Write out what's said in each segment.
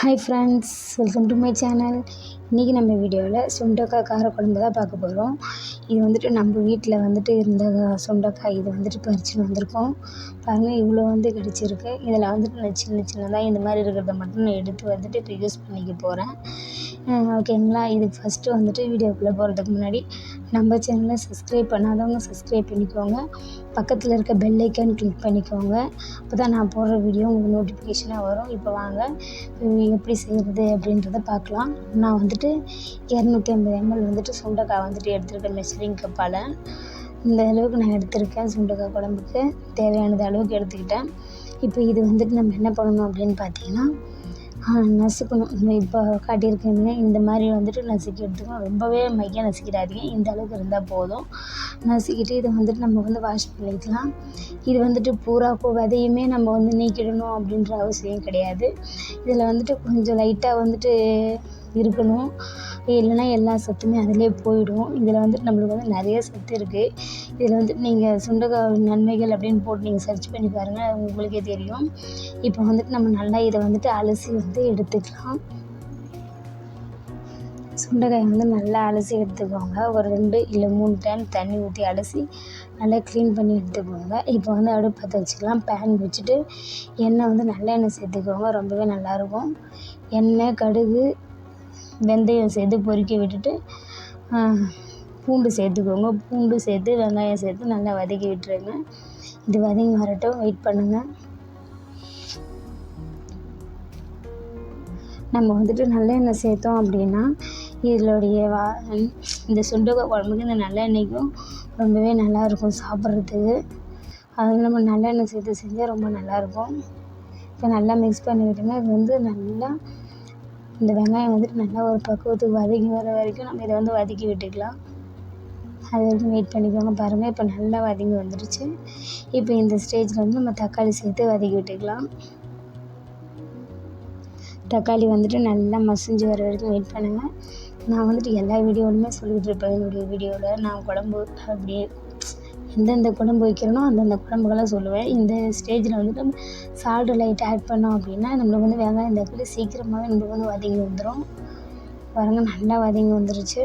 Hi friends welcome to my channel இன்றைக்கி நம்ம வீடியோவில் சுண்டக்காய் காரக்குழம்பு தான் பார்க்க போகிறோம் இது வந்துட்டு நம்ம வீட்டில் வந்துட்டு இருந்த சுண்டக்காய் இது வந்துட்டு பறிச்சுன்னு வந்திருக்கோம். பாருங்கள் இவ்வளோ வந்து கிடச்சிருக்கு. இதில் வந்துட்டு நான் சின்ன சின்னதாக இந்த மாதிரி இருக்கிறத மட்டும் நான் எடுத்து வந்துட்டு இப்போ யூஸ் பண்ணிக்க போகிறேன் ஓகேங்களா? இது ஃபஸ்ட்டு வந்துட்டு வீடியோக்குள்ளே போகிறதுக்கு முன்னாடி நம்ம சேனலை சப்ஸ்கிரைப் பண்ணாதவங்க சப்ஸ்கிரைப் பண்ணிக்கோங்க. பக்கத்தில் இருக்க பெல் ஐக்கான் கிளிக் பண்ணிக்கோங்க. அப்போ தான் நான் போடுற வீடியோ உங்களுக்கு நோட்டிஃபிகேஷனாக வரும். இப்போ வாங்க எப்படி செய்கிறது அப்படின்றத பார்க்கலாம். நான் வந்துட்டு இரநூத்தி ஐம்பது எம்எல் வந்துட்டு சுண்டைக்காய் வந்துட்டு எடுத்துருக்கேன் மெஷரிங் கப்பால் இந்த அளவுக்கு நான் எடுத்திருக்கேன் சுண்டைக்காய் குழம்புக்கு. தேவையானது அளவுக்கு எடுத்துக்கிட்டேன். இப்போ இது வந்துட்டு நம்ம என்ன பண்ணணும் அப்படின்னு பார்த்தீங்கன்னா நசுக்கணும். இப்போ காட்டியிருக்கேங்க இந்த மாதிரி வந்துட்டு நசுக்கி எடுத்துக்கணும் ரொம்பவே மையாக நசுக்கிடாதீங்க. இந்த அளவுக்கு இருந்தால் போதும். நசுக்கிட்டு இதை வந்துட்டு நம்ம வந்து வாஷ் பண்ணிக்கலாம். இது வந்துட்டு பூரா விதையுமே நம்ம வந்து நீக்கிடணும் அப்படின்ற அவசியம் கிடையாது. இதில் வந்துட்டு கொஞ்சம் லைட்டாக வந்துட்டு இருக்கணும். இல்லைன்னா எல்லா சத்துமே அதிலே போயிடும். இதில் வந்துட்டு நம்மளுக்கு வந்து நிறைய சத்து இருக்குது இதில் வந்துட்டு நீங்கள் சுண்டக்காய் நன்மைகள் அப்படின்னு போட்டு நீங்கள் சர்ச் பண்ணி பாருங்கள் உங்களுக்கே தெரியும். இப்போ வந்துட்டு நம்ம நல்லா இதை வந்துட்டு அலசி வந்து எடுத்துக்கலாம். சுண்டைக்காயை வந்து நல்லா அலசி எடுத்துக்கோங்க. ஒரு ரெண்டு இல்லை மூணு டைம் தண்ணி ஊற்றி அலசி நல்லா க்ளீன் பண்ணி எடுத்துக்கோங்க. இப்போ வந்து அடுப்பு பற்ற வச்சுக்கலாம். பேன் வச்சுட்டு எண்ணெய் வந்து நல்லெண்ணெய் சேர்த்துக்கோங்க. ரொம்பவே நல்லாயிருக்கும் எண்ணெய் கடுகு வெந்தயம் சேர்த்து பொறுக்கி விட்டுட்டு பூண்டு சேர்த்துக்கோங்க. பூண்டு சேர்த்து வெங்காயம் சேர்த்து நல்லா வதக்கி விட்டுருங்க. இது வதங்கி வரட்டும். வெயிட் பண்ணுங்கள் நம்ம வந்துட்டு நல்லெண்ணெய் சேர்த்தோம் அப்படின்னா இதனுடைய வா இந்த சுண்டக்காய் குழம்புக்கு இந்த நல்லெண்ணெய்க்கும் ரொம்பவே நல்லாயிருக்கும் சாப்பிட்றதுக்கு. அது நம்ம நல்லெண்ணெய் சேர்த்து செஞ்சால் ரொம்ப நல்லாயிருக்கும். இப்போ நல்லா மிக்ஸ் பண்ணி விட்டுங்க இது வந்து நல்லா இந்த வெங்காயம் வந்துட்டு நல்லா ஒரு பக்குவத்துக்கு வதங்கி வர வரைக்கும் நம்ம இதை வந்து வதக்கி விட்டுக்கலாம். அது வரைக்கும் வெயிட் பண்ணிக்கோங்க பாருங்கள் இப்போ நல்லா வதங்கி வந்துடுச்சு இப்போ இந்த ஸ்டேஜில் வந்து நம்ம தக்காளி சேர்த்து வதக்கி விட்டுக்கலாம். தக்காளி வந்துட்டு நல்லா மசிஞ்சு வர வரைக்கும் வெயிட் பண்ணுங்கள் நான் வந்துட்டு எல்லா வீடியோவிலுமே சொல்லிகிட்டு இருப்பேன். என்னுடைய வீடியோவில் நான் குழம்பு அப்படியே எந்தெந்த குழம்பு வைக்கிறனோ அந்தந்த குழம்புகளை சொல்லுவேன். இந்த ஸ்டேஜில் வந்துட்டு நம்ம சால்ட்டு லைட்டாக ஆட் பண்ணோம் அப்படின்னா நம்மளுக்கு வந்து வெங்காயம் தக்காளி சீக்கிரமாகவே நம்மளுக்கு வந்து வதங்கி வந்துடும் பாருங்கள் நல்லா வதங்கி வந்துருச்சு.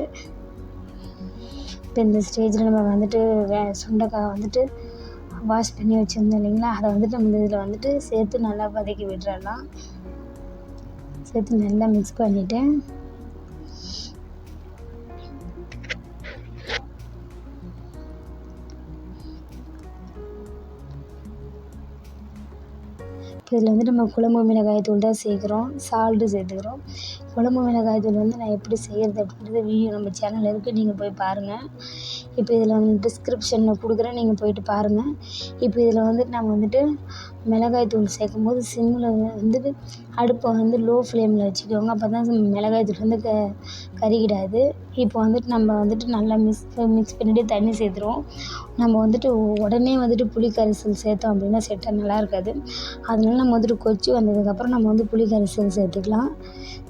இப்போ இந்த ஸ்டேஜில் நம்ம வந்துட்டு வே சுண்டைக்காய் வந்துட்டு வாஷ் பண்ணி வச்சுருந்தோம் இல்லைங்களா? அதை வந்துட்டு நம்ம இதில் வந்துட்டு சேர்த்து நல்லா வதக்கி விட்டுறலாம். சேர்த்து நல்லா மிக்ஸ் பண்ணிவிட்டு இதில் வந்து நம்ம குழம்பு மிளகாய் தூள் தான் சேர்க்குறோம். சால்ட்டு சேர்த்துக்கிறோம். குழம்பு மிளகாய் தூள் வந்து நான் எப்படி செய்கிறது அப்படின்றது வீடியோ நம்ம சேனலில் இருக்குது நீங்கள் போய் பாருங்கள் இப்போ இதில் வந்து டிஸ்கிரிப்ஷனில் கொடுக்குறேன். நீங்கள் போயிட்டு பாருங்கள் இப்போ இதில் வந்துட்டு நம்ம வந்துட்டு மிளகாய் தூள் சேர்க்கும் போது சிம்மில் வந்துட்டு அடுப்பை வந்து லோ ஃப்ளேமில் வச்சுக்கோங்க. அப்போ தான் மிளகாய் தூள் வந்து க கருகிடாது. இப்போ வந்துட்டு நம்ம வந்துட்டு நல்லா மிக்ஸ் மிக்ஸ் பண்ணிவிட்டு தண்ணி சேர்த்துருவோம். நம்ம வந்துட்டு உடனே வந்துட்டு புளி கரைசல் சேர்த்தோம் அப்படின்னா செட்டாக நல்லா இருக்காது. அதனால நம்ம வந்துட்டு கொச்சி வந்ததுக்கப்புறம் நம்ம வந்து புளி கரைசல் சேர்த்துக்கலாம்.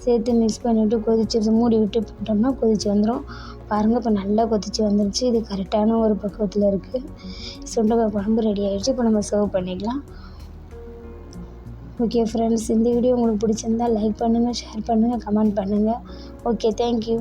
சேர்த்து மிக்ஸ் பண்ணிவிட்டு கொதிச்சு மூடி விட்டு போட்டோம்னா கொதிச்சு வந்துடும் பாருங்கள் இப்போ நல்லா கொதிச்சு வந்துருச்சு. இது கரெக்டான ஒரு பக்குவத்தில் இருக்குது சுண்டக்காய் குழம்பு ரெடி ஆகிடுச்சு இப்போ நம்ம சர்வ் பண்ணிக்கலாம். ஓகே ஃப்ரெண்ட்ஸ் இந்த வீடியோ உங்களுக்கு பிடிச்சிருந்தா லைக் பண்ணுங்கள் ஷேர் பண்ணுங்கள் கமெண்ட் பண்ணுங்கள் ஓகே தேங்க்யூ